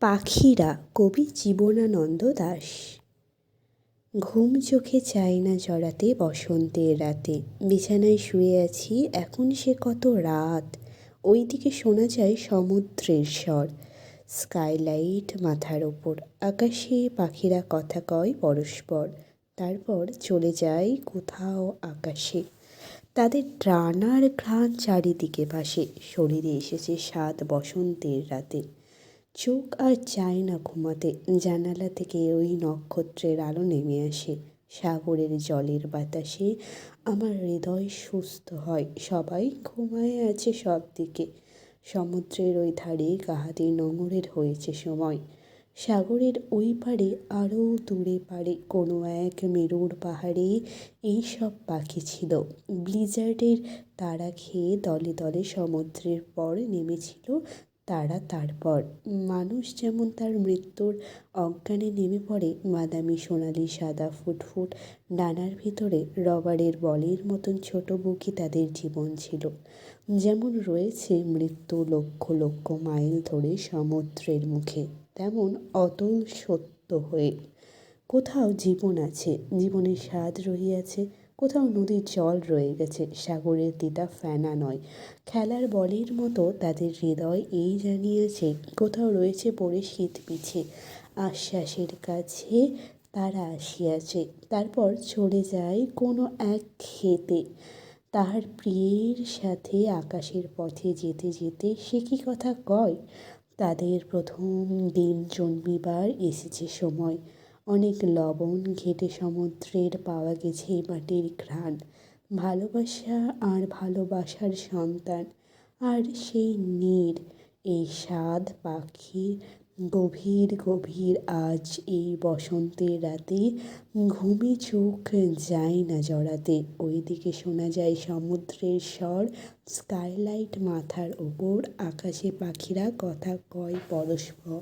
পাখিরা কবি জীবনানন্দ দাস। ঘুম চোখে চাই না জড়াতে বসন্তের রাতে। বিছানায় শুয়ে আছি, এখন সে কত রাত? ওইদিকে শোনা যায় সমুদ্রের স্বর। স্কাইলাইট মাথার ওপর। আকাশে পাখিরা কথা কয় পরস্পর। তারপর চলে যায় কোথাও আকাশে। তাদের ডানার ঘ্রাণ চারিদিকে ভাসে। শরীরে এসেছে স্বাদ বসন্তের রাতে। চোখ আর চায় না ঘুমাতে। জানালা থেকে ওই নক্ষত্রের আলো নেমে আসে। সাগরের জলের বাতাসে আমার হৃদয় সুস্থ হয়। সবাই ঘুমায় আছে সব দিকে সমুদ্রের ওই ধারে কাহাতে নোঙরের হয়েছে সময়। সাগরের ওই পারে আরও দূরে পারে কোনো এক মেরুর পাহাড়ে এই সব পাখি ছিল। ব্লিজার্ডের তারা খেয়ে দলে দলে সমুদ্রের পর নেমেছিল তারা তারপর। মানুষ যেমন তার মৃত্যুর অজ্ঞানে নেমে পড়ে বাদামি সোনালি সাদা ফুটফুট ডানার ভিতরে রবারের বলের মতন ছোট বুকি তাদের জীবন ছিল। যেমন রয়েছে মৃত্যু লক্ষ লক্ষ মাইল ধরে সমুদ্রের মুখে, তেমন অতল সত্য হয়ে। কোথাও জীবন আছে, জীবনের স্বাদ রহিয়াছে কোথাও নদীর জল রয়ে গেছে, সাগরের তিতা ফেনা নয়। খেলার বলের মতো তাদের হৃদয় এই জানিয়েছে, কোথাও রয়েছে পড়ে শীত পিছে। আশ্বাসের কাছে তারা আসিয়াছে, তারপর চলে যায় কোনো এক খেতে তাহার প্রিয়ের সাথে আকাশের পথে যেতে যেতে সে কি কথা কয়? তাদের প্রথম দিন জন্মিবার এসেছে সময়। অনেক লবণ ঘেটে সমুদ্রের পাওয়া গেছে মাটির ঘ্রাণ। ভালোবাসা আর ভালোবাসার সন্তান, আর সেই নীড় এই স্বাদ পাখির গভীর গভীর আজ এই বসন্তের রাতে, ঘুমে চোখ যায় না জড়াতে। ওইদিকে শোনা যায় সমুদ্রের স্বর স্কাইলাইট মাথার ওপর, আকাশে পাখিরা কথা কয় পরস্পর।